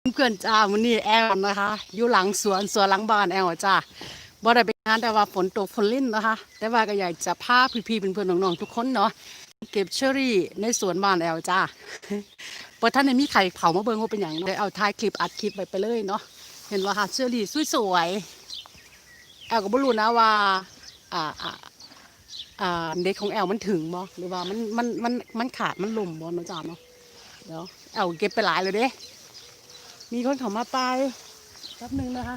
เพื่อนจ้าวันนี้แอลนะคะอยู่หลังสวนสวนหลังบ้านแอลจ้าบ่ได้ไปงานแต่ว่าฝนตกฝนลิ่นนะคะ แต่ว่าก็อยากจะพาพี่ๆเป็นเพื่อนๆน้องๆทุกคนเนาะเก็บเชอรี่ในสวนบ้านแอลจ้าเปิดท่านในมีไข่เผามาเบิ่งว่าเป็นอย่างเนาะเดี๋ยเอาถ่ายคลิปอัดคลิปไปไปเลยเนาะเห็นว่าค่ะเชอรี่สวยๆแอลก็บ่รู้นะว่าอ่าอ่าอ่าเด็กของแอลมันถึงบ่หรือว่ามันมันมันมันขาดมันหล่มบ่เนาะจ้าเนาะเดี๋ยวแอลเก็บไปหลายเลยเด้ มีคนเขามาไปแป๊บหนึ่งนะคะ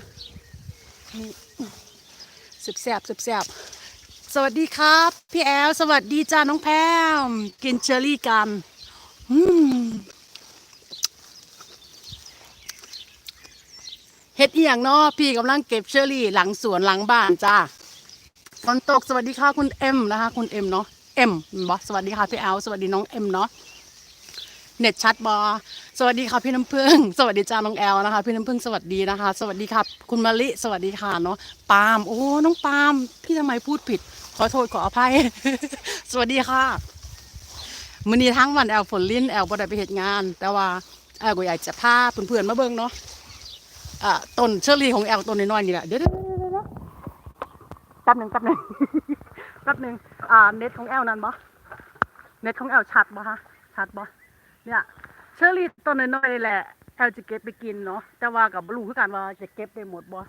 นี่สิบแสบสิบแสบสวัสดีครับ พี่แอลสวัสดีจ้าน้องแพมกินเชอรี่กันอืมเฮ็ดอียงเนาะพี่กำลังเก็บเชอรี่หลังสวนหลังบ้านจ้าฝนตกสวัสดีค่ะคุณเอ็มนะคะ คุณเอ็มเนาะเอ็มบอสวัสดีค่ะพี่แอลสวัสดีน้องเอ็มเนาะ เน็ตชัดบอสวัสดีค่ะพี่น้ำพึ่ง สวัสดีจ้าน้องแอลนะคะ พี่น้ำพึ่งสวัสดีนะคะ สวัสดีครับคุณมะลิสวัสดีค่ะเนาะปาล์มโอ้น้องปาล์มพี่ทำไมพูดผิด ขอโทษขออภัย สวัสดีค่ะมื้อนี้ทั้งวันแอลฝนลิ้นแอลบ่ได้ไปเหตุงาน แต่ว่าแอลก็อยากจะพาเพื่อนๆมาเบิ่งเนาะอ่าต้นเชอรี่ของแอลต้นน้อยๆนี่แหละเดี๋ยวเดี๋ยวเดี๋ยวเดี๋ยวแป๊บหนึ่งแป๊บหนึ่งแป๊บหนึ่งอ่าเน็ตของแอลนั่นบ่เน็ตของแอลชัดบ่ฮะชัดบ่ เนี่ยเชอรี่ต้นน้อยๆนี่แหละแอลจะเก็บไปกินเนาะแต่ว่ากับบลูคือกันว่าจะเก็บได้หมดบ่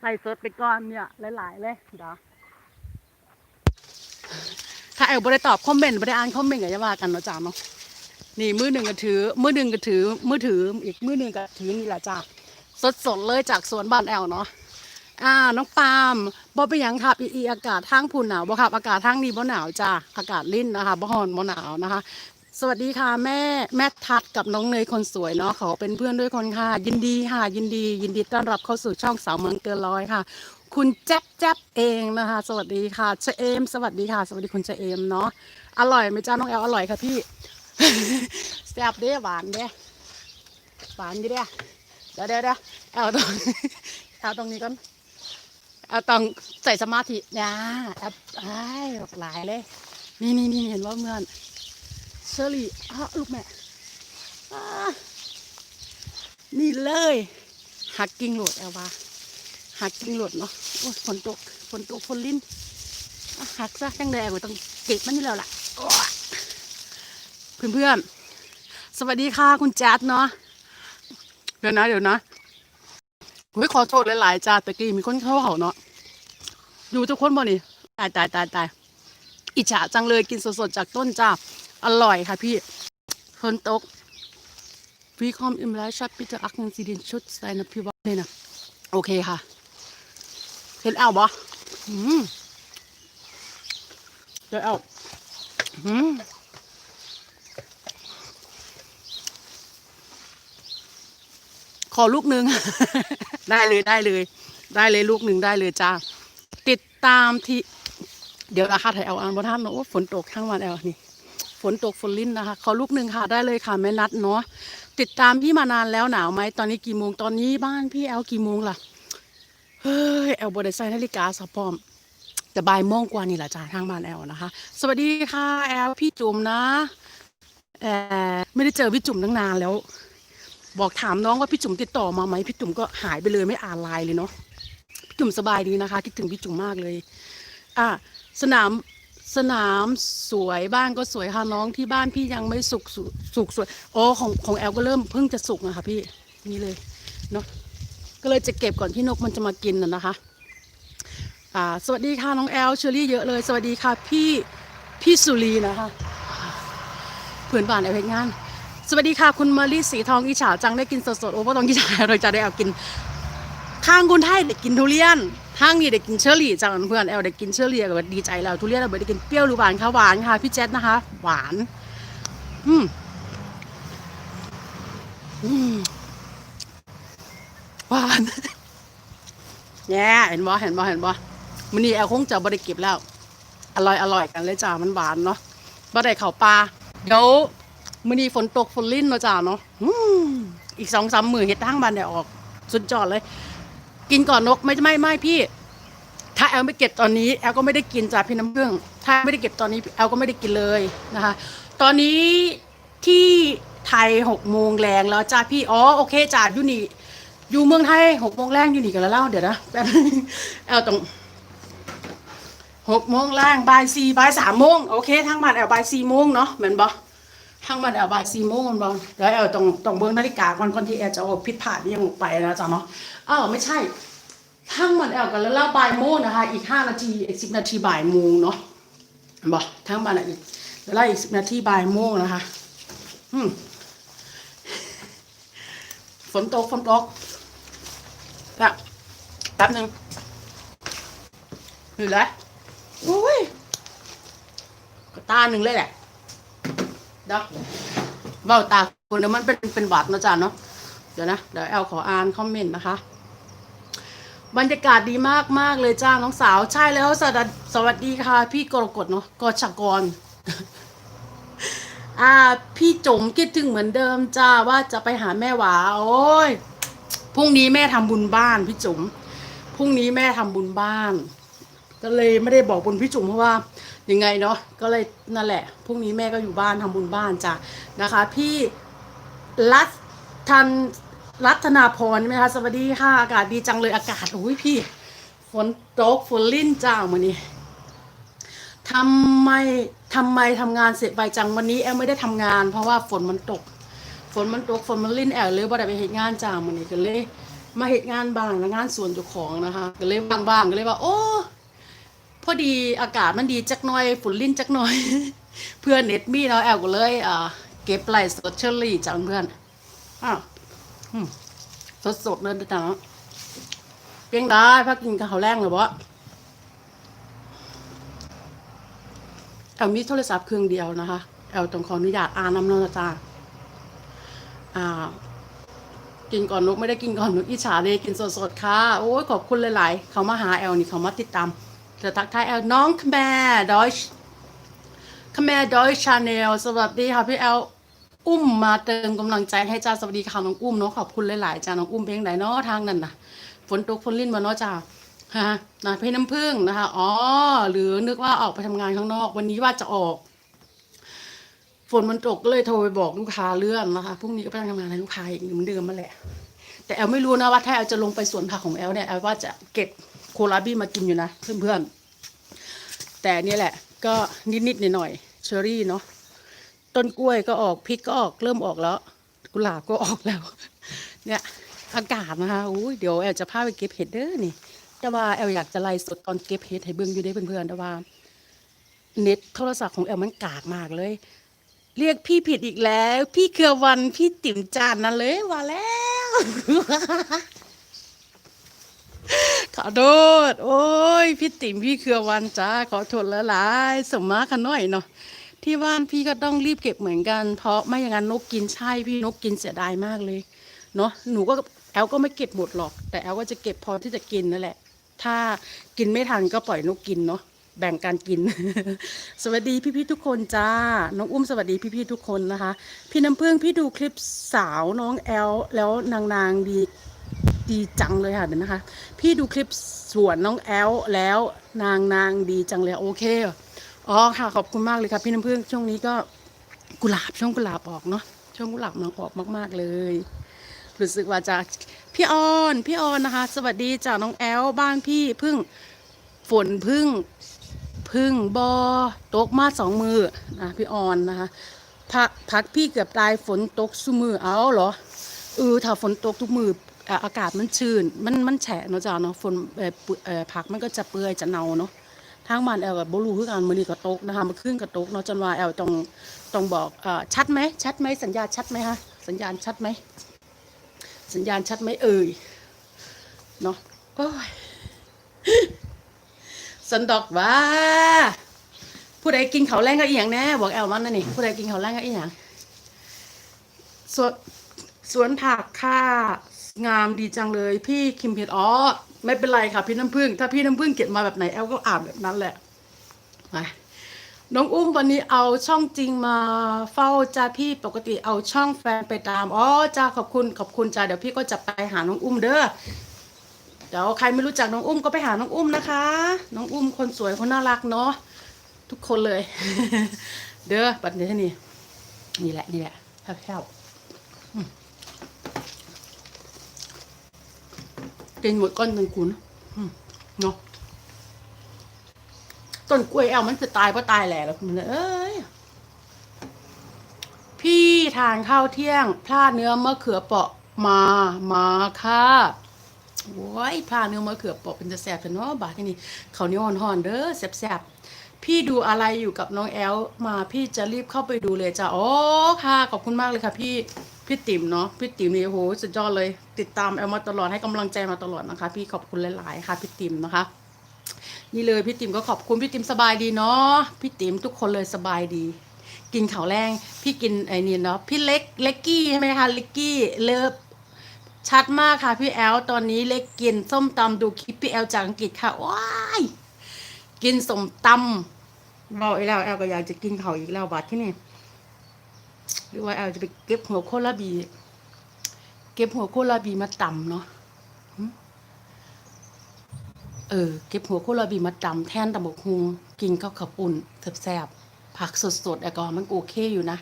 ไล่สดไปก่อนเนี่ยหลายๆเลยเดี๋ยวถ้าแอลบ่ได้ตอบคอมเมนต์บ่ได้อ่านคอมเมนต์ก็อย่าว่ากันเนาะจ้าเนาะนี่มือหนึ่งก็ถือมือหนึ่งก็ถือมือถืออีกมือหนึ่งก็ถือนี่แหละจ้าสดๆเลยจากสวนบ้านแอลเนาะอ่าน้องปาล์มบ่ไปยังครับอีอีอากาศทางพุ่นหนาวบ่ครับอากาศทางนี้บ่หนาวจ้าอากาศลิ่นนะคะบ่ฮอนบ่หนาวนะคะ สวัสดีค่ะแม่แม่ทัดกับน้องเนยคนสวยเนาะเขาเป็นเพื่อนด้วยคนค่ะ ยินดีค่ะ ยินดี ยินดีต้อนรับเข้าสู่ช่องสาวเมืองเกินร้อยค่ะ คุณแจ๊บแจ๊บเองนะคะ สวัสดีค่ะเชเอม สวัสดีค่ะ สวัสดีคุณเชเอมเนาะอร่อยไหมจ้าน้องแอลอร่อยค่ะพี่แซ่บเด้หวานเด้หวานดีเด้เดี๋ยวเดี๋ยวเดี๋ยวเอาตรงเอาตรงนี้ก่อนเอาตรงใส่สมาธินะแอบไอ้หลากหลายเลย นี่นี่นี่เห็นว่าเมื่อน เชอรี่อ้าลูกแม่นี่เลยหักกิ่งโหลดแอลวาหักกิ่งโหลดเนาะโอ้ยฝนตกฝนตกฝนลิ้นหักซะจังแดงไว้ต้องเก็บมันนี่แล้วล่ะเพื่อนเพื่อนสวัสดีค่ะคุณแจ๊ดเนาะเดี๋ยวนะเดี๋ยวนะเฮ้ยขอโทษหลายๆจ้าตะกี้มีคนเข้าเขาเนาะอยู่ทุกคนบ่นี่ตายตายตายตายอิจฉาจังเลยกินสดๆจากต้นจ้า อร่อยค่ะพี่ฝนตก Willkommen im Leihshop bitte achten Sie den Schutz deiner Privatlehne โอเคค่ะ เห็นเอาบ่อืมเดี๋ยวเอาอืมขอลูกหนึ่ง ได้เลยได้เลย ได้เลยลูกหนึ่งได้เลยจ้า ติดตามที่ เดี๋ยวราคาถ่ายเอาอันบ่ท่านเนอะโอ้ฝนตกทั้งวันแอลนี่ ฝนตกฝนลิ้นนะคะขอลูกหนึ่งค่ะได้เลยค่ะแม่นัดเนาะติดตามพี่มานานแล้วหนาวไหมตอนนี้กี่โมงตอนนี้บ้านพี่แอลกี่โมงล่ะเฮ้ยแอลบไดใส่นาฬิกาสะพร้อมแต่บ่ายโมงกว่านี่แหละจ้าทางบ้านแอลนะคะ สวัสดีค่ะแอลพี่จุ๋มนะแออไม่ได้เจอพี่จุ๋มตั้งนานแล้ว บอกถามน้องว่าพี่จุ๋มติดต่อมาไหมพี่จุ๋มก็หายไปเลยไม่อ่านไลน์เลยเนาะพี่จุ๋มสบายดีนะคะคิดถึงพี่จุ๋มมากเลย อะสนาม สนามสวยบ้านก็สวยค่ะน้องที่บ้านพี่ยังไม่สุกสุสุกสวยอ๋อของของแอลก็เริ่มเพิ่งจะสุกนะคะพี่นี่เลยเนาะก็เลยจะเก็บก่อนที่นกมันจะมากินนะนะคะอ่าสวัสดีค่ะน้องแอลเชอรี่เยอะเลย สวัสดีค่ะพี่พี่สุรีนะคะเพื่อนบ้านแอลเพชรงาน สวัสดีค่ะคุณมารีสีทองอิจฉาจังได้กินสดๆโอ้พ่ต้องอิจฉาเราจะได้เอากิน ข้างคนไทยได้กินทุเรียนทางนี้ได้กินเชอรี่จังเพื่อนแอลได้กินเชอรี่ก็ดีใจแล้วทุเรียนเราได้กินเปรี้ยวหรือหวานคะหวานค่ะพี่แจ๊ดนะคะ หวานอืมอืมหวานแย่เห็นบ่เห็นบ่เห็นบ่มันนี่แอลคงจะบริเก็บแล้ว อร่อยอร่อยกันเลยจ้ามันหวานเนาะบ่ได้เข่าปลาเดี๋ยวมื้อนี้ฝนตกฝนลิ้นเนาะจ้าเนาะอืมอีกสองสามมือเฮ็ดทางบ้านได้ออก สุดยอดเลย กินก่อนนกไม่ไม่ไม่พี่ ถ้าแอลไม่เก็บตอนนี้แอลก็ไม่ได้กินจากพี่น้ำเพื่องถ้าไม่ได้เก็บตอนนี้แอลก็ไม่ได้กินเลยนะคะ ตอนนี้ที่ไทยหกโมงแรงแล้วจ้าพี่อ๋อโอเคจ้าอยู่นี่อยู่เมืองไทยหกโมงแรงอยู่นี่กันแล้วเล่าเดี๋ยวนะแป๊บนึงเอาตรงหกโมงแรงบ่ายสี่บ่ายสามโมงโอเคทางบ้านแอลบ่ายสี่โมงเนาะเหมือนบอ ทางบ้านแอลบ่ายสี่โมงมันบอเดี๋ยวแอลต้องต้องเบิ้งนาฬิกาก่อนก่อนที่แอลจะเอาผิดพลาดยังไปนะจ้าเนาะอ้าวไม่ใช่ทางบ้านแอลกันแล้วบ่ายโมงนะคะ อีกห้านาทีอีกสิบนาทีบ่ายโมงเนาะบอกทางบ้านแอลอีกแล้วอีกสิบนาทีบ่ายโมงนะคะ อืมฝนตกฝนตกแป๊บแป๊บหนึ่งอยู่แล้วอุ้ยกระตาหนึ่งเลยแหละ เดี๋ยวเบ้าตาคนเดี๋ยวมันเป็นเป็นหวัดนะจ๊ะเนาะเดี๋ยวนะเดี๋ยวแอลขออ่านคอมเมนต์นะคะ บรรยากาศดีมากมากเลยจ้าน้องสาวใช่แล้วสวัสดีสวัสดีค่ะ พี่กรกฎเนาะกชกรอ่าพี่จุ๋มคิดถึงเหมือนเดิมจ้าว่าจะไปหาแม่หวาโอ้ยพรุ่งนี้แม่ทำบุญบ้านพี่จุ๋มพรุ่งนี้แม่ทำบุญบ้าน ก็เลยไม่ได้บอกบุญพี่จุ๋มเพราะว่ายังไงเนาะก็เลยนั่นแหละพรุ่งนี้แม่ก็อยู่บ้านทำบุญบ้านจ้ะนะคะ พี่รัตทันรัตนาพรใช่ไหมคะสวัสดีค่ะอากาศดีจังเลยอากาศโอ้ยพี่ฝนตกฝนลิ่นจ้ามือนี้ทำไมทำไมทำงานเสร็จไวจังวันนี้แอลไม่ได้ทำงาน เพราะว่าฝนมันตก ฝนมันตกฝนมันลิ่นแอลเลยบ่ได้ไปเหตุงานจ้ามันนี่ก็เลย มาเหตุงานบ้างงานส่วนเจ้าของนะคะ ก็เลยบ้างๆก็เลยว่า โอ้ พอดีอากาศมันดีจักหน่อยฝุ่นลิ่นจักหน่อย เพื่อนเน็ตมี่เนาะแอลก็เลยอ่าเก็บไลฟ์สดเชอรี่จากเพื่อนอ้าวอืมสดเลยจ้ะเนาะเพียงได้พักกินกับข้าวแรงหรือบ่แอลมีโทรศัพท์เครื่องเดียวนะคะ แอลต้องขออนุญาตอ่านน้ำนอจ้าอ่ากินก่อนนกไม่ได้กินก่อนนกอิจฉาเลยกินสดๆค่ะ โอ้ยขอบคุณหลายๆ เขามาหาแอลนี่เขามาติดตาม จะทักทายแอลน้องคแมร์ดอยชคแมร์ดอยชาแนลสวัสดีค่ะพี่แอลอุ้มมาเติมกำลังใจให้จ้าสวัสดีค่ะน้องอุ้มเนาะขอบคุณหลายๆจ้าน้องอุ้มเพลงไหนเนาะทางนั้นน่ะฝนตกฝนลิ่นมาเนาะจ้าฮะนะเพลงน้ำผึ้งนะคะอ๋อหรือนึกว่าออกไปทำงานข้างนอก วันนี้ว่าจะออก ฝนมันตกก็เลยโทรไปบอกลูกค้าเลื่อนนะคะพรุ่งนี้ก็ไปทำงานให้ลูกค้าอีกเหมือนเดิมมาแหละ แต่แอลไม่รู้นะว่าถ้าแอลจะลงไปสวนผักของแอลเนี่ยแอลว่าจะเก็บ ลาบี้มากินอยู่นะเพื่อนๆ แต่นี่แหละก็นิดๆหน่อยๆเชอรี่เนาะต้นกล้วยก็ออกพริกก็ออกเริ่มออกแล้ว กุหลาบก็ออกแล้ว เนี่ยอากาศนะคะอุ้ยเดี๋ยวแอลจะพาไปเก็บเห็ดเด้อนี่ แต่ว่าแอลอยากจะไล่สดตอนเก็บเห็ดให้เบิ่งอยู่ได้เพื่อนๆแต่ว่าเน็ตโทรศัพท์ของแอลมันกากมากเลย เรียกพี่ผิดอีกแล้ว พี่เครือวันพี่ติ๋มจานนั่นเลยว่าแล้ว ขอโทษ โอ้ย พี่ติ๋มพี่เครือวันจ้าขอโทษละลายสมมาขน่อยเนาะที่บ้านพี่ก็ต้องรีบเก็บเหมือนกัน เพราะไม่อย่างนั้นนกกินใช่พี่นกกินเสียดายมากเลยเนาะหนูก็แอลก็ไม่เก็บหมดหรอก แต่แอลก็จะเก็บพอที่จะกินนั่นแหละ ถ้ากินไม่ทันก็ปล่อยนกกินเนาะแบ่งการกิน สวัสดีพี่ๆทุกคนจ้า น้องอุ้มสวัสดีพี่ๆทุกคนนะคะ พี่น้ำเพึ่องพี่ดูคลิปสาวน้องแอลแล้วนางนางดี ดีจังเลยค่ะเดี๋ยวนะคะ พี่ดูคลิปสวนน้องแอลแล้วนางนางดีจังเลยโอเคอ๋อค่ะขอบคุณมากเลยค่ะพี่น้ำพึ่งช่วงนี้ก็กุหลาบช่วงกุหลาบออกเนาะช่วงกุหลาบมันออกมาก ๆเลยรู้สึกว่าจะพี่ออนพี่ออนนะคะ สวัสดีจากน้องแอลบ้านพี่พึ่งฝนพึ่งพึ่งบอตกมาสองมือนะพี่ออนนะคะพักพักพี่เกือบตายฝนตกสุมือเอาเหรอเออถ้าฝนตกทุกมือ อากาศมันชื้นมันมันแฉะเนาะจ้าเนาะฝนผักมันก็จะเปื่อยจะเน่าเนาะทางบ้านแอลกับบรูคือกันมื้อนี้ก็ตกนะคะมาขึ้นก็ตกเนาะจนว่าแอลต้องต้องบอกชัดไหมชัดไหมสัญญาณชัดไหมฮะสัญญาณชัดไหมสัญญาณชัดไหมเอ่ยเนาะโอ้ยสันดอกว่าผู้ใดกินเขาแรงก็อีหยังแน่บอกแอลมันนะนี่ผู้ใดกินเขาแรงก็อีหยังส่วนสวนผักค่ะ งามดีจังเลยพี่คิมเพชรอ๋อไม่เป็นไรค่ะพี่น้ำพึ่ง ถ้าพี่น้ำพึ่งเขียนมาแบบไหนแอลก็อ่านแบบนั้นแหละไปน้องอุ้มวันนี้เอาช่องจริงมาเฝ้าจ้าพี่ปกติเอาช่องแฟนไปตามอ๋อจ้าขอบคุณขอบคุณจ้าเดี๋ยวพี่ก็จะไปหาน้องอุ้มเด้อเดี๋ยวใครไม่รู้จักน้องอุ้มก็ไปหาน้องอุ้มนะคะ น้องอุ้มคนสวยคนน่ารักเนาะทุกคนเลย เด้อบัดนี้นี่นี่แหละนี่แหละแซ่บๆอืม กินหมดก้อนหนึ่งคุณเนาะต้นกล้วยแอลมันจะตายเพราะตายแหละแล้วคุณเอ้ยพี่ทานข้าวเที่ยงพลาดเนื้อมะเขือเปราะมามาค่ะโว้ยพลาดเนื้อมะเขือเปราะเป็นจะแสบแต่เนาะบาดที่นี่เขาเหนี้ห่อนๆเด้อแสบๆพี่ดูอะไรอยู่กับน้องแอลมาพี่จะรีบเข้าไปดูเลยจ้ะโอ้ค่ะ ขอบคุณมากเลยค่ะพี่ พี่ติ๋มเนาะพี่ติ๋มนี่โอ้โหสุดยอดเลย ติดตามแอลมาตลอดให้กำลังใจมาตลอดนะคะ พี่ขอบคุณหลาย ๆ ค่ะพี่ติ๋มนะคะ นี่เลยพี่ติ๋มก็ขอบคุณพี่ติ๋มสบายดีเนาะพี่ติ๋มทุกคนเลยสบายดี กินข้าวแรงพี่กินไอ้นี่เนาะพี่เล็กเล็กกี้ใช่ไหมคะเล็กกี้เลิฟชัดมากค่ะพี่แอลตอนนี้เล็กกินส้มตำดูคลิปพี่แอลจากอังกฤษค่ะว้ายกินสมตำเราไอ้แล้วแอลก็อยากจะกินเขาวอีกแล้วบัดที่นี่ หรือว่าแอลจะไปเก็บหัวโคลาบี เก็บหัวโคลาบีมาตำเนาะเออเก็บหัวโคลาบีมาตำแทนตำบกฮุงกินข้าวขับปุ่นแซ่บๆผักสดๆแอลกอฮอล์มันโอเคอยู่นะ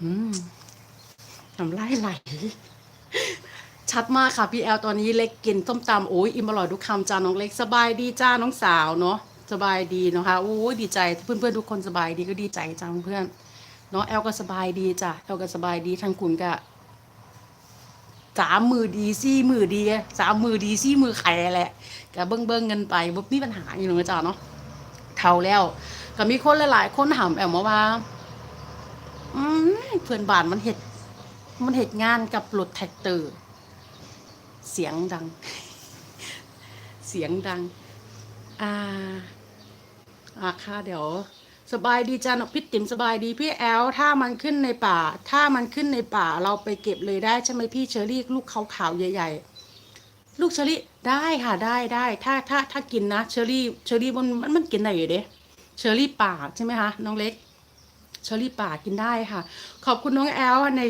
อืมน้ำลายไหล ชัดมากค่ะพี่แอลตอนนี้เล็กกินส้มตำโอ้ยอิ่มอร่อยทุกคำจ้าน้องเล็กสบายดีจ้าน้องสาวเนาะสบายดีนะคะโอ้ยดีใจเพื่อนๆทุกคนสบายดีก็ดีใจจ้าเพื่อน เนาะแอลก็สบายดีจ้ะแอลก็สบายดีทางคุณก็สามมือดีซี่มือดีสามมือดีซี่มือไข่แหละก็เบิ้งเบิ้งๆกันไปบ่มีปัญหาอยู่หนูจ้าเนาะเท่าแล้วก็มีคนหลายๆคนถามแอมมาว่าอืมเพื่อนบ้านมันเห็ดมันเห็ดงานกับรถแท็กเตอร์ เสียงดัง เสียงดัง อ่า อ่าค่ะเดี๋ยว สบายดีจ้านกพี่ติ๋มสบายดีพี่แอลถ้ามันขึ้นในป่า ถ้ามันขึ้นในป่าเราไปเก็บเลยได้ใช่ไหมพี่เชอรี่ลูกขาวๆใหญ่ ๆ ลูกเชอรี่ได้ค่ะได้ได้ถ้าถ้าถ้ากินนะเชอรี่เชอรี่มันมันมันกินได้อยู่เด้เชอรี่ป่าใช่ไหมคะน้องเล็กเชอรี่ป่ากินได้ค่ะ ขอบคุณน้องแอลใน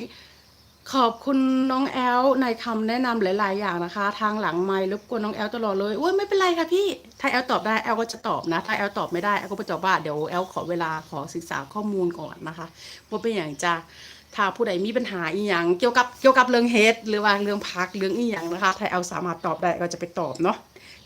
ขอบคุณน้องแอลในคำแนะนำหลาย ๆ อย่างนะคะ ทางหลังไม่รบกวนน้องแอลตลอดเลยโอ้ยไม่เป็นไรค่ะพี่ ถ้าแอลตอบได้แอลก็จะตอบนะ ถ้าแอลตอบไม่ได้แอลก็ไปตอบว่าเดี๋ยวแอลขอเวลาขอศึกษาข้อมูลก่อนนะคะว่าเป็นอย่างจะถ้าผู้ใดมีปัญหาอีหยังเกี่ยวกับเกี่ยวกับเรื่องเฮดหรือว่าเรื่องพักเรื่องอีหยังนะคะ ถ้าแอลสามารถตอบได้ก็จะไปตอบเนาะ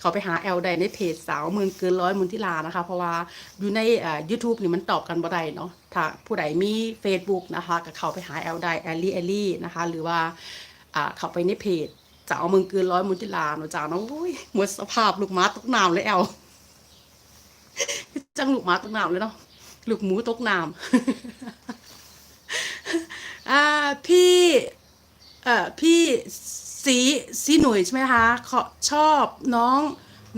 เขาไปหาแอลได้ในเพจสาวเมืองเกินร้อยมุนทิลานะคะ เพราะว่าอยู่ในอ่า YouTube นี่มันตอบกันบ่ได้เนาะถ้าผู้ใดมี Facebook นะคะก็เข้าไปหาแอลได้แอลลี่แอลลี่นะคะ หรือว่าอ่าเข้าไปในเพจสาวเมืองเกินร้อยมุนทิลาเนาะจ้าเนาะโอ้ยหมดสภาพลูกหม้าตกน้ำเลยแอลจังลูกหม้าตกน้ำเลยเนาะลูกหมูตกน้ำอ่าพี่เอ่อพี่ สีสีหนุ่ยใช่ไหมคะขอชอบน้อง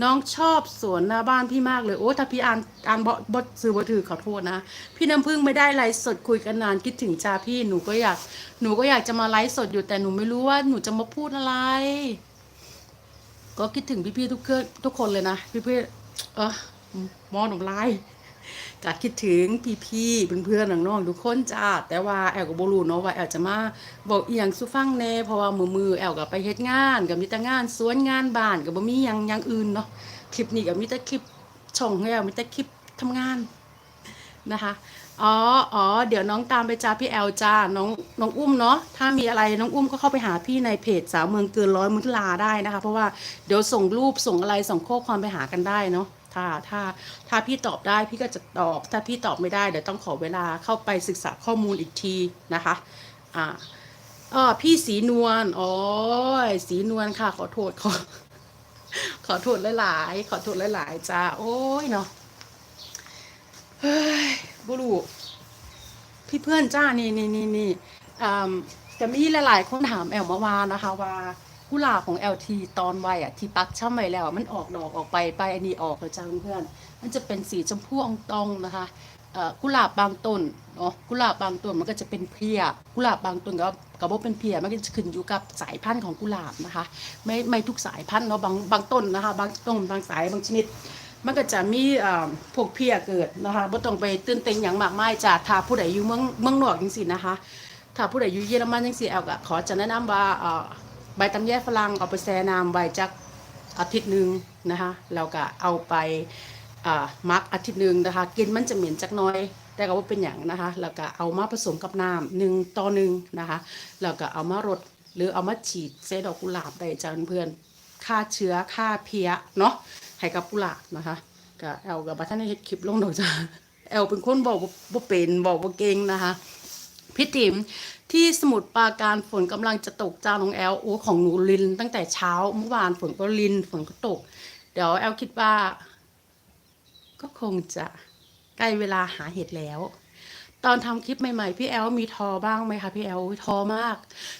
น้องชอบสวนหน้าบ้านพี่มากเลยโอ้ถ้าพี่อ่านอ่านบอบดซื้อบถือขอโทษนะ พี่น้ำพึ่งไม่ได้ไลฟ์สดคุยกันนานคิดถึงจ้าพี่หนูก็อยากหนูก็อยากจะมาไลฟ์สดอยู่แต่หนูไม่รู้ว่าหนูจะมาพูดอะไร ก็คิดถึงพี่ๆทุกเครื่องทุกคนเลยนะพี่ๆเออมอหนุ่มลากคิดถึงพี่ๆเพื่อนๆน้องๆทุกคนจ้าแต่ว่าแอลก็บ่รู้เนาะว่าแอลจะมาบอกเอียงสู่ฟังแน่เพราะว่ามือมือแอลก็ไปเฮ็ดงานก็มีแต่งานสวนงานบ้านก็บ่มีหยังอย่างอื่นเนาะคลิปนี้ก็มีแต่คลิปช่องแอลมีแต่คลิปทำงานนะคะอ๋ออ๋อเดี๋ยวน้องตามไปจ้าพี่แอลจ้าน้องน้องอุ้มเนาะ ถ้ามีอะไรน้องอุ้มก็เข้าไปหาพี่ในเพจสาวเมืองเกินร้อยมุทลาได้นะคะ เพราะว่าเดี๋ยวส่งรูปส่งอะไรส่งข้อความไปหากันได้เนาะ ถ้าถ้าถ้าพี่ตอบได้พี่ก็จะตอบ ถ้าพี่ตอบไม่ได้เดี๋ยวต้องขอเวลาเข้าไปศึกษาข้อมูลอีกทีนะคะอ่าเออพี่สีนวลอ๋อสีนวลค่ะ ขอโทษขอขอโทษหลายๆ ขอโทษหลายๆจ้าโอ้ยเนาะเฮ้ยบุรุพี่เพื่อนจ้านี่นี่นี่นี่อ่าจะมีหลายๆคนถามแอลเมื่อวานนะคะว่า กุหลาบของ LT ตอนวัยอะที่ปักช่ำไว้แล้วมันออกดอกออกไปไปอันนี้ออกเลยจ้าเพื่อนๆมันจะเป็นสีชมพูอองตองนะคะเอ่อกุหลาบบางต้นเนาะกุหลาบบางต้นมันก็จะเป็นเพียกุหลาบบางต้นก็ก็บ่เป็นเพียมันก็จะขึ้นอยู่กับสายพันธุ์ของกุหลาบนะคะ ไม่ไม่ทุกสายพันธุ์เนาะบางบางต้นนะคะบางต้นบางสายบางชนิด มันก็จะมีเอ่อพวกเพียเกิดนะคะบ่ต้องไปตื่นเต้นอย่างมากมายจ้าถ้าผู้ใดอยู่เมืองเมืองนอกจังซี่นะคะถ้าผู้ใดอยู่เยอรมันจังซี่แอลก็ขอจะแนะนำว่าเอ่อ ใบตำแยฝรั่งเอาไปแช่น้ำไว้จักอาทิตย์หนึ่งนะคะแล้วก็เอาไปอ่ามักอาทิตย์หนึ่งนะคะกินมันจะเหม็นจักน้อย แต่ก็ว่าเป็นอย่างนะคะแล้วก็เอามาผสมกับน้ำหนึ่งต่อหนึ่งนะคะแล้วก็เอามารดหรือเอามาฉีดเซดอกกุหลาบได้จ้าเพื่อนฆ่าเชื้อฆ่าเพี้ยเนาะให้กับกุหลาบนะคะก็แอลกับบัท่านได้เฮ็ดคลิปลงดอกจ้าแอลเป็นคนบอกบ่บ่เป็นบอกบ่เก่งนะคะ พี่ติ๋มที่สมุทรปราการฝนกำลังจะตกจ้าน้องแอลโอของหนูลิน ตั้งแต่เช้าเมื่อวานฝนก็ลินฝนก็ตก เดี๋ยวแอลคิดว่า ก็คงจะใกล้เวลาหาเห็ดแล้ว ตอนทำคลิปใหม่ๆ พี่แอลมีทอบ้างไหมคะพี่แอลทอมาก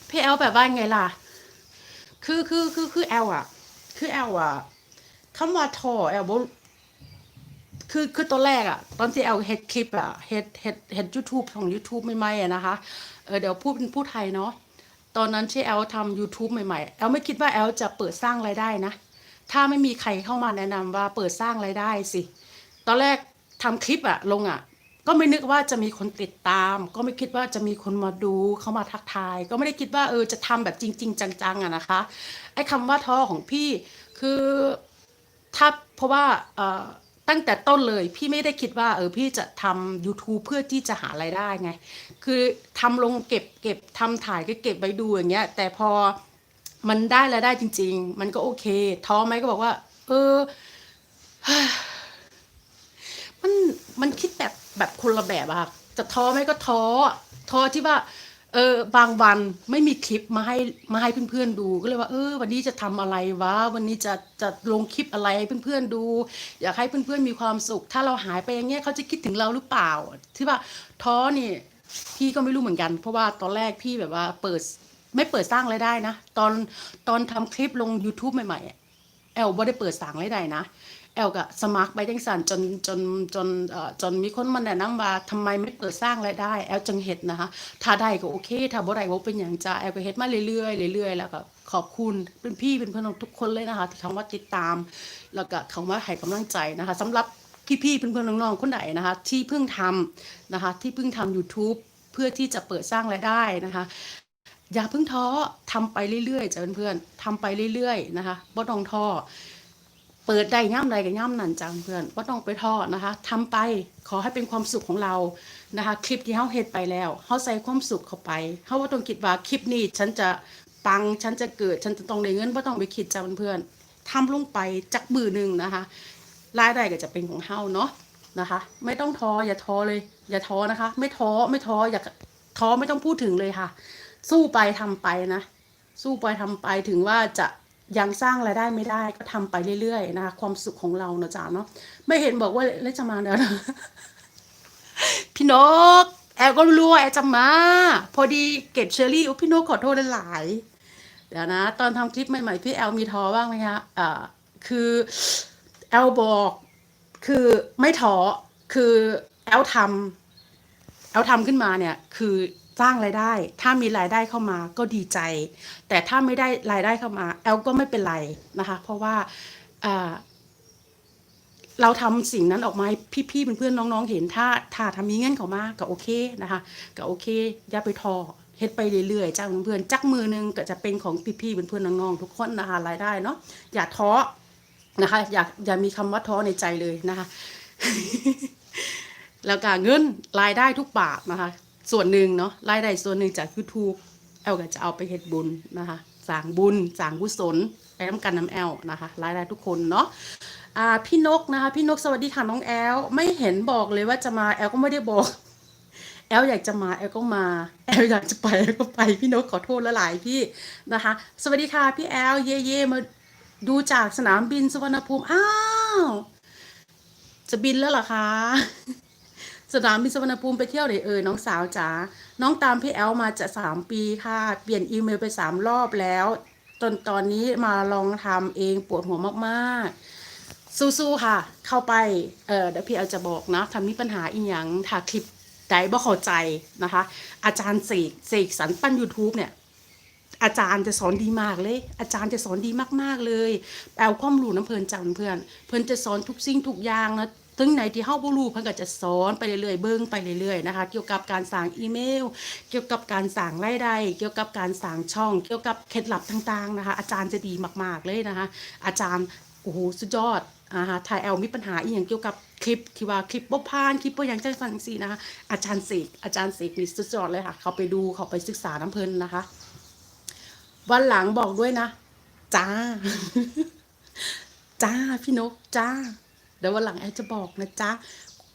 พี่แอลแบบว่าไงล่ะ คือคือคือคือแอลอะคือแอลอะคำว่าทอแอลบ คือคือตอนแรกอะตอนที่แอลเฮ็ดคลิปอะเฮ็ดเฮ็ดเฮ็ดยูทูบของ YouTube ใหม่ๆอะนะคะเออเดี๋ยวพูดเป็นผู้ไทยเนาะตอนนั้นที่แอลทำ YouTube ใหม่ๆแอลไม่คิดว่าแอลจะเปิดสร้างรายได้นะ ถ้าไม่มีใครเข้ามาแนะนำว่าเปิดสร้างรายได้สิ ตอนแรกทำคลิปอะลงอะก็ไม่นึกว่าจะมีคนติดตาม ก็ไม่คิดว่าจะมีคนมาดูเข้ามาทักทาย ก็ไม่ได้คิดว่าเออจะทำแบบจริง ๆ จังๆอะนะคะไอ้คำว่าท้อของพี่คือถ้าเพราะว่าเออ ตั้งแต่ต้นเลยพี่ไม่ได้คิดว่า เออพี่จะทำ YouTube เพื่อที่จะหารายได้ไง คือทำลงเก็บเก็บทำถ่ายก็เก็บไว้ดูอย่างเงี้ย แต่พอมันได้รายได้จริง ๆ มันก็โอเค ท้อไหมก็บอกว่า เออ มันมันคิดแบบแบบคนละแบบอะจะท้อไหมก็ท้อ ท้อที่ว่า เออบางวันไม่มีคลิปมาให้มาให้เพื่อนๆดูก็เลยว่าเออวันนี้จะทำอะไรวะวันนี้จะจะลงคลิปอะไรให้เพื่อนๆดู อยากให้เพื่อนๆมีความสุข ถ้าเราหายไปอย่างเงี้ยเขาจะคิดถึงเราหรือเปล่า ที่ว่าท้อนี่พี่ก็ไม่รู้เหมือนกัน เพราะว่าตอนแรกพี่แบบว่าเปิดไม่เปิดสร้างรายได้นะ ตอนตอนทำคลิปลง YouTube ใหม่ๆอะแอลบ่ได้เปิดสร้างรายได้นะ แอลก็สมัครไปจังสันจนจนจนเอ่อจนมีคนมาแนะนำว่าทำไมไม่เปิดสร้างรายได้ แอลจึงเฮ็ดนะคะ ถ้าได้ก็โอเค ถ้าบ่ได้ก็บ่เป็นหยังจ้าแอลก็เฮ็ดมาเรื่อยๆเรื่อยๆแล้วก็ขอบคุณเป็นพี่เป็นเพื่อนของทุกคนเลยนะคะที่คำว่าติดตาม แล้วก็คำว่าให้กำลังใจนะคะสำหรับพี่ๆเพื่อนๆน้องๆคนไหนนะคะ ที่เพิ่งทำนะคะ ที่เพิ่งทำ YouTube เพื่อที่จะเปิดสร้างรายได้นะคะอย่าเพิ่งท้อทำไปเรื่อยๆจ้ะเพื่อนๆทำไปเรื่อยๆนะคะบ่ต้องท้อ เปิดได้ย่ำใดกับย่ำนั่นจังเพื่อนว่าต้องไปทอดนะคะทำไปขอให้เป็นความสุขของเรานะคะ คลิปที่เฮาเฮ็ดไปแล้วเฮาใส่ความสุขเข้าไปเฮาว่าต้องคิดว่าคลิปนี้ฉันจะปังฉันจะเกิดฉันจะต้องได้เงินว่าต้องไปคิดจ้าเพื่อนทำลงไปจักมือหนึ่งนะคะรายได้ก็จะเป็นของเฮาเนาะนะคะ ไม่ต้องท้ออย่าท้อเลย อย่าท้อนะคะ ไม่ท้อไม่ท้ออย่าท้อไม่ต้องพูดถึงเลยค่ะ สู้ไปทำไปนะ สู้ไปทำไปถึงว่าจะ ยังสร้างรายได้ไม่ได้ก็ทำไปเรื่อยๆนะคะความสุขของเราเนอะจ๊ะเนาะไม่เห็นบอกว่าเล่นจะมาเดี๋ยวนะพี่นก แอลก็รู้ว่าแอลจะมา พอดีเก็บเชอรี่อุ๊ยพี่นกขอโทษหลายๆเดี๋ยวนะ ตอนทำคลิปใหม่ๆพี่แอลมีท้อบ้างไหมคะอ่าคือแอลบอกคือไม่ท้อคือแอลทำแอลทำขึ้นมาเนี่ย คือ สร้างรายได้ ถ้ามีรายได้เข้ามาก็ดีใจ แต่ถ้าไม่ได้รายได้เข้ามา แอลก็ไม่เป็นไรนะคะ เพราะว่าเราทำสิ่งนั้นออกมาพี่ๆเพื่อนๆน้องๆเห็นถ้าถ้าทำมีเงินเข้ามาก็โอเคนะคะก็โอเคอย่าไปทอเฮ็ดไปเรื่อยๆจ้าเพื่อนๆจักมือหนึงก็จะเป็นของพี่ๆเพื่อนๆน้องๆทุกคนนะคะรายได้เนาะอย่าท้อนะคะอย่าอย่ามีคำว่าท้อในใจเลยนะคะ แล้วก็เงินรายได้ทุกบาทนะคะ ส่วนหนึ่งเนาะรายได้ส่วนหนึ่งจาก YouTube แอลก็จะเอาไปเฮ็ดบุญนะคะสร้างบุญสร้างกุศลไปน้ำกันน้ำแอลนะคะรายได้ทุกคนเนาะพี่นกนะคะพี่นกสวัสดีค่ะน้องแอลไม่เห็นบอกเลยว่าจะมาแอลก็ไม่ได้บอกแอลอยากจะมาแอลก็มาแอลอยากจะไปแอลก็ไปพี่นกขอโทษละหลายพี่นะคะ สวัสดีค่ะพี่แอลเย่เย่มาดูจากสนามบินสุวรรณภูมิอ้าวจะบินแล้วเหรอคะ สนามบินสุวรรณภูมิไปเที่ยวไหนเอ่ยน้องสาวจ๋าน้องตามพี่แอลมาจะสามปีค่ะ เปลี่ยนอีเมลไปสามรอบแล้วจนตอนนี้มาลองทำเองปวดหัวมากๆ สู้ๆค่ะ เข้าไปเออเดี๋ยวพี่แอลจะบอกนะทำมีปัญหาอีหยังถ้าคลิปใดบ่เข้าใจนะคะ อาจารย์เสกเสกสรรปั้น YouTube เนี่ยอาจารย์จะสอนดีมากเลย อาจารย์จะสอนดีมากๆเลยแปลความรู้น้ำเพลินจังเพื่อน เพื่อนจะสอนทุกสิ่งทุกอย่างนะ ถึงไหนที่เฮาบ่รู้เพิ่นก็จะสอนไปเรื่อยๆเบิ่งไปเรื่อยๆนะคะ เกี่ยวกับการสั่งอีเมล เกี่ยวกับการสั่งรายได้ เกี่ยวกับการสั่งช่อง เกี่ยวกับเคล็ดลับต่าง ๆนะคะ อาจารย์จะดีมากๆเลยนะคะ อาจารย์โอ้โหสุดยอดอ่าฮะถ่ายแอลมีปัญหาอีกอย่างเกี่ยวกับคลิปที่ว่าคลิปบ่ผ่านคลิปบ่หยังจังซั่นจังซี่นะคะอาจารย์เสกอาจารย์เสกนี่สุดยอดเลยค่ะ เขาไปดูเขาไปศึกษาน้ำเพลินนะคะ วันหลังบอกด้วยนะ จ้า จ้าพี่นกจ้า เดี๋ยววันหลังแอลจะบอกนะจ๊ะ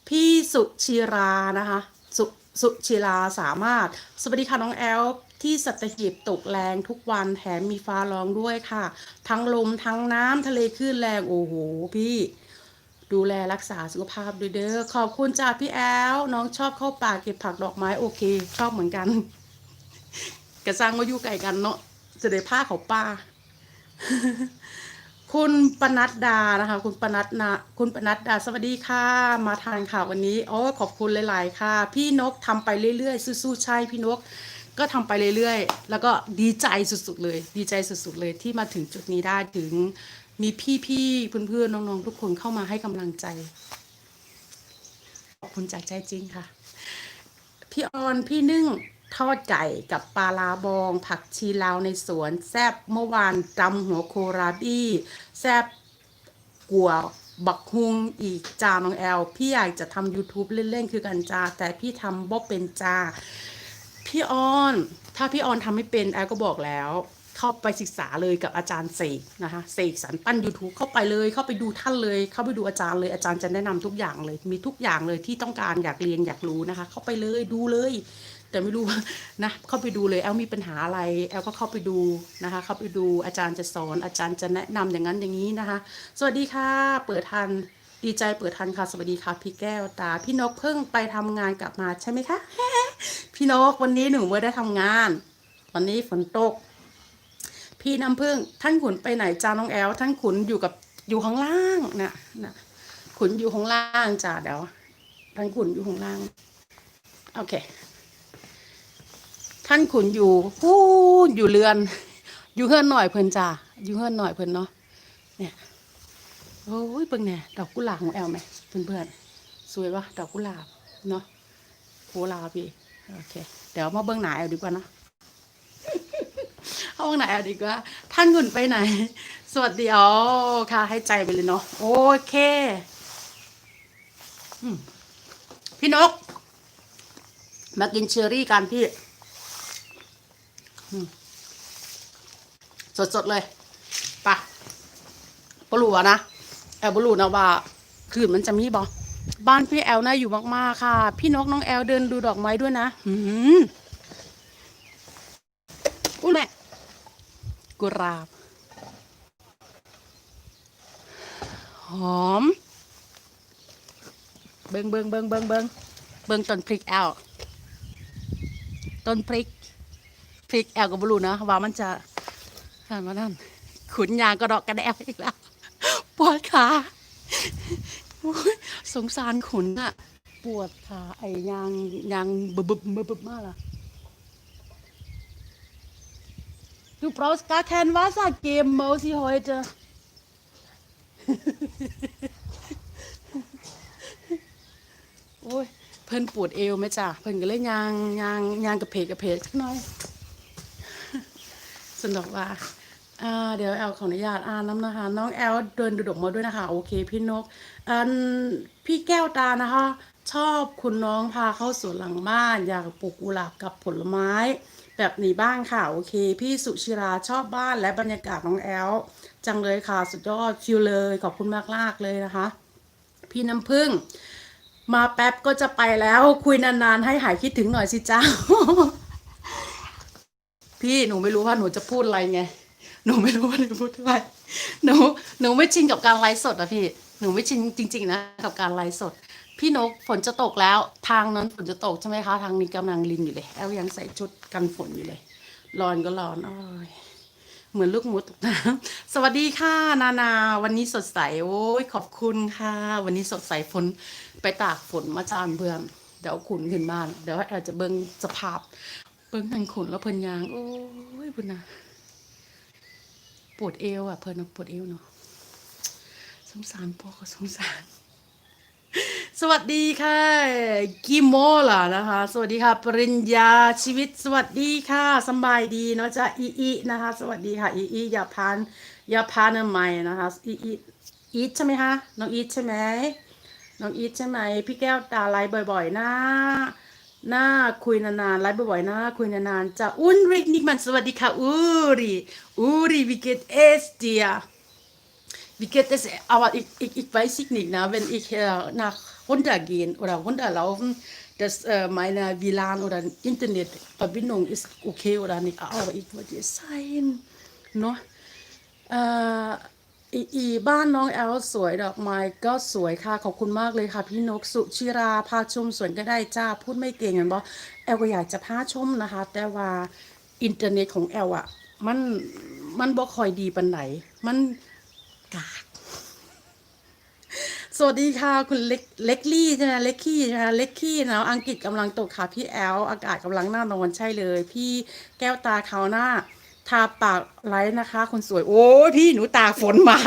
พี่สุชิรานะคะ สุสุชิราสามารถ สวัสดีค่ะน้องแอลที่สัตหีบตกแรงทุกวันแถมมีฟ้าร้องด้วยค่ะ ทั้งลมทั้งน้ำทะเลคลื่นแรงโอ้โหพี่ดูแลรักษาสุขภาพด้วยเด้อขอบคุณจ้าพี่แอลน้องชอบเข้าป่าเก็บผักดอกไม้โอเค ชอบเหมือนกันกระซังมาอยู่ไกลกันเนาะจะได้ผ้าเขาป่า คุณปนัดดานะคะ คุณปนัดนาคุณปนัดดาสวัสดีค่ะ มาทานข่าววันนี้โอ้ขอบคุณหลาย ๆ ค่ะ พี่นกทำไปเรื่อย ๆ สู้ๆใช่พี่นก ก็ทำไปเรื่อย ๆ แล้วก็ดีใจสุด ๆ เลย ดีใจสุด ๆ เลยที่มาถึงจุดนี้ได้ถึงมีพี่ๆเพื่อนๆน้อง ๆ ทุกคนเข้ามาให้กำลังใจ ขอบคุณจากใจจริงค่ะ พี่ออนพี่นึ่ง ทอดไก่กับปลาลาบอง ผักชีลาวในสวน แซบเมื่อวานตำหัวโคราบี้แซบกัวบักฮุงอีกจาน้องแอล พี่อยากจะทำ YouTube เล่น ๆ คือกันจา แต่พี่ทำบ่เป็นจา พี่ออน ถ้าพี่ออนทำไม่เป็นแอลก็บอกแล้ว เข้าไปศึกษาเลยกับอาจารย์เสกนะคะเสกสรรปั้น YouTube เข้าไปเลย เข้าไปดูท่านเลย เข้าไปดูอาจารย์เลยอาจารย์จะแนะนำทุกอย่างเลย มีทุกอย่างเลยที่ต้องการอยากเรียนอยากรู้นะคะ เข้าไปเลยดูเลย แต่ไม่รู้นะเข้าไปดูเลยแอลมีปัญหาอะไรแอลก็เข้าไปดูนะคะ เข้าไปดูอาจารย์จะสอนอาจารย์จะแนะนำอย่างนั้นอย่างนี้นะคะ สวัสดีค่ะ เปิดทันดีใจเปิดทันค่ะ สวัสดีค่ะ พี่แก้วตา พี่นกเพิ่งไปทำงานกลับมาใช่ไหมคะพี่นกวันนี้หนูไม่ได้ทำงาน วันนี้ฝนตก พี่น้ำพึ่งท่านขุนไปไหนจ้าน้องแอลท่านขุนอยู่กับอยู่ข้างล่างนะนะขุนอยู่ข้างล่างจ้าเดี๋ยวท่านขุนอยู่ข้างล่างโอเค ท่านขุนอยู่พูดอยู่เรือน อยู่เฮือนหน่อยเพิ่นจ้าอยู่เฮือนหน่อยเพิ่นเนาะเนี่ยโอ้ยเบิ่งแน่ดอกกุหลาบของแอลไหมเพื่อนๆสวยปะดอกกุหลาบเนาะโคลาพี่โอเค เดี๋ยวมาเบิ่งหน้าแอลดีกว่าเนาะห้องไหนอะดีกว่า ท่านขุนไปไหน สวัสดีอ๋อค่ะ ให้ใจไปเลยเนาะโอเคพี่นก มากินเชอรี่กันพี่ สดๆเลยปะบลูอะนะ แอลบลูนะว่าคืนมันจะมีบอบ้านพี่แอลน่าอยู่มากๆค่ะ พี่นกน้องแอลเดินดูดอกไม้ด้วยนะหืมอุ้ยแม่กุหลาบ หอม เบิงเบิงเบิงเบิงเบิงเบิงต้นพริกแอลต้นพริก ริกแอลกับบลูนะว่ามันจะนั่นมานั่นขุนยางกระดอกกระแดกอีกแล้วปวดขาสงสารขุนอะปวดขาไอ้ยางยางบึบบึบบึบมากล่ะ Du brauchst gar kein Wasser geben, Mausi, heute. โอ้ยเพิ่นปวดเอวไหมจ้ะเพิ่นก็เลยยางยางยางกระเพกกระเพกสักหน่อย สนุกว่าเดี๋ยวแอลขออนุญาตอ่านน้ำนะคะ น้องแอลเดินดูดกมาด้วยนะคะ โอเค พี่นกอันพี่แก้วตานะคะ ชอบคุณน้องพาเข้าสวนหลังบ้าน อยากปลูกกุหลาบกับผลไม้ แบบนี้บ้างค่ะ โอเค พี่สุชิราชอบบ้านและบรรยากาศน้องแอลจังเลยค่ะ สุดยอดคิวเลยขอบคุณมากมากเลยนะคะ พี่น้ำพึ่ง มาแป๊บก็จะไปแล้วคุยนานๆให้หายคิดถึงหน่อยสิจ้า พี่หนูไม่รู้ว่าหนูจะพูดอะไรไง หนูไม่รู้ว่าหนูพูดอะไร หนูหนูไม่ชินกับการไลฟ์สดอะพี่ หนูไม่ชินจริง ๆ นะกับการไลฟ์สด พี่นกฝนจะตกแล้ว ทางนั้นฝนจะตกใช่ไหมคะ ทางนี้กำลังลินอยู่เลย แอลยังใส่ชุดกันฝนอยู่เลย ร้อนก็ร้อนโอ้ยเหมือนลูกหมูตกน้ำสวัสดีค่ะ นานา วันนี้สดใส โอ้ยขอบคุณค่ะ วันนี้สดใสฝนไปตากฝนมาจานเพื่อนเดี๋ยวขุนขึ้นบ้านเดี๋ยวอลจจะเบิ่งสภาพ บิ่งทางขุนแล้วเพิ่นยาง โอ้ยพุ่นนะปวดเอวอะ เพิ่นปวดเอวเนาะสงสารพ่อก็สงสาร สวัสดีค่ะกิโมล่ะนะคะ สวัสดีค่ะ ปริญญาชีวิต สวัสดีค่ะสบายดีเนาะจ้ะอีอีนะคะ สวัสดีค่ะ อีอีอย่าพานอย่าพานใหม่นะคะอีอีอีทใช่ไหมคะน้องอีทใช่ไหมน้องอีทใช่ไหมพี่แก้วตาไลบ่อย ๆ นะ น้าคุยนานๆไลฟ์บ่อยๆนะคุยนานๆจะอุ้นริกนิกมันสวัสดีค่ะอูริอูริวิกเกตเอสเดีย Wie geht es aber ich, ich, ich weiß ich nicht, na, wenn ich äh, nach runtergehen oder runterlaufen, dass äh, meine WLAN oder Internetverbindung ist okay oder nicht. Aber ich wollte es sein. Ne? Äh, อีอีบ้านน้องแอลสวยดอกไม้ก็สวยค่ะ ขอบคุณมากเลยค่ะ พี่นกสุชิราพาชมสวนก็ได้จ้าพูดไม่เก่งเห็นบ่แอลก็อยากจะพาชมนะคะ แต่ว่าอินเทอร์เน็ตของแอลอะมันมันบ่คอยดีปานไหน มันกากสวัสดีค่ะ คุณเล็กเล็กลี่ใช่ไหมเล็กขี้ใช่ไหมเล็กขี้นะอังกฤษกำลังตกค่ะพี่แอลอากาศกำลังน่านอนใช่เลย พี่แก้วตาขาวหน้า ทาปากไลท์นะคะ คนสวย โอ้ยพี่หนูตากฝนมา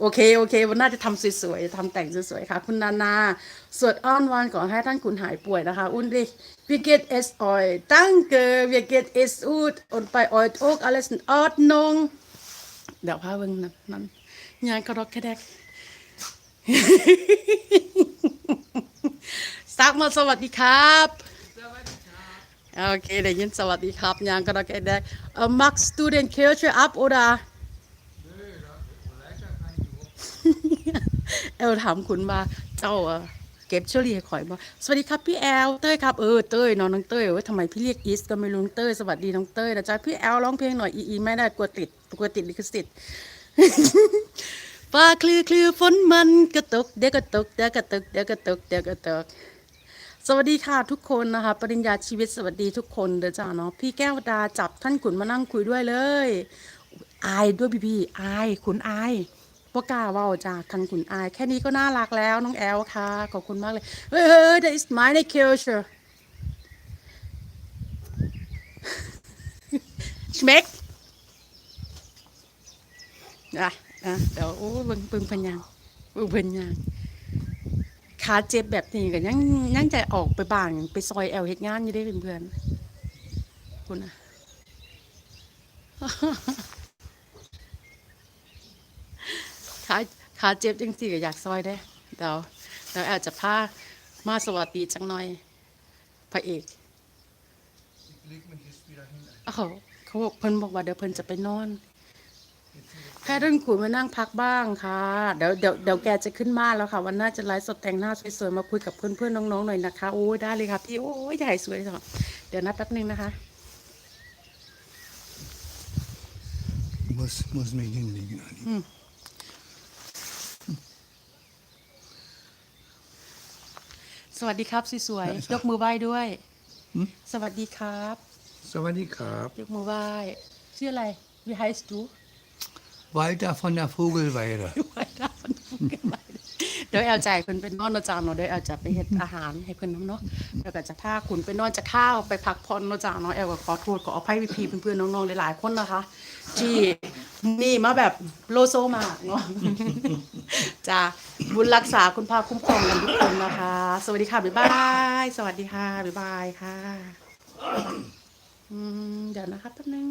โอเคโอเค วันหน้าจะทำสวยๆทำแต่งสวยๆค่ะ คุณนานาสวดอ้อนวอนขอให้ท่านคุณหายป่วยนะคะ อุ่นดิ wir geht es euch danke wir geht es gut und bei euch auch alles in Ordnung เดี๋ยวพาเบิ่งนั้นนั้นงานกระดกกระแดกซักมาสวัสดีครับ โอเคได้ยินสวัสดีครับยังก็ได้ได้เอ่อ magst du den Kirche ab oder เอลถามคุณว่าเจ้าเก็บเชอรี่ให้ข่อยบ่สวัสดีครับพี่แอลเต้ยครับเออเต้ยน้องน้องเต้ยเว้ยทำไมพี่เรียกอีสก็ไม่รู้น้องเต้ยสวัสดีน้องเต้ยนะจ๊ะพี่แอลร้องเพลงหน่อยอีอีไม่ได้กลัวติดกลัวติดลิขสิทธิ์ฟ้าคลือคลือฝนมันกระตกเดี๋ยวกระตกเดี๋ยวกระตกเดี๋ยวกระตกเดี๋ยวกระตก สวัสดีค่ะทุกคนนะคะ ปริญญาชีวิตสวัสดีทุกคนเด้อจ้าเนาะพี่แก้วดาจับท่านขุนมานั่งคุยด้วยเลยอายด้วยพี่พี่อายขุนอายปกล้าว่าจ้าท่านขุนอาย แค่นี้ก็น่ารักแล้วน้องแอลค่ะขอบคุณมากเลยเฮ้ย that is meine Kirche schmeckt อะอะเดี๋ยวโอ้เบิ่งเบิ่งพันยังเบิ่งพันยัง ขาเจ็บแบบนี้ก็ยังยังจะออกไปบ้างไปซอยแอลเฮ็ดงานอยู่ได้เพื่อนๆคุณนะขาขาเจ็บจังสิก็อยากซอยได้เดี๋ยวเดี๋ยวแอลจะพามาสวัสดีจังหน่อยพระเอก Leg mich jetzt wieder hin. อ้าวเขาบอกเพิ่นบอกว่าเดี๋ยวเพิ่นจะไปนอน แพทย์รุ่นขุนมานั่งพักบ้างค่ะเดี๋ยวเดี๋ยวเดี๋ยวแกจะขึ้นมาแล้วค่ะ วันหน้าจะไลฟ์สดแต่งหน้าสวยๆมาคุยกับเพื่อนๆน้องๆหน่อยนะคะโอ้ยได้เลยค่ะพี่โอ้ยใหญ่สวยจังเดี๋ยวนัดแป๊บนึงนะคะ Muss, muss mich hinlegen, Anni. สวัสดีครับสวยๆยกมือไหว้ด้วยหืม สวัสดีครับ Sawadee Krab. ยกมือไหว้ชื่ออะไร Wie heißt du Walter von der Vogelweide. ไหว้ได้มันพูดกันไปเดี๋ยวแอลจ่ายคุณเป็นนอนเนาะจาเนาะเดี๋ยวแอลจะไปเฮ็ดอาหารให้เพิ่นน้ำเนาะแล้วก็จะพาคุณไปนอนจะข้าวไปพักผ่อนเนาะจาเนาะแอลก็ขอโทษขออภัยพี่ๆเพื่อนๆน้องๆหลายๆคนนะคะ ที่นี่มาแบบโลโซมากเนาะ จ้าบุญรักษาคุณพาคุ้มครองกันทุกคนนะคะ สวัสดีค่ะบ๊ายบายสวัสดีค่ะบ๊ายบายค่ะ อืมเดี๋ยวนะครับแป๊บนึง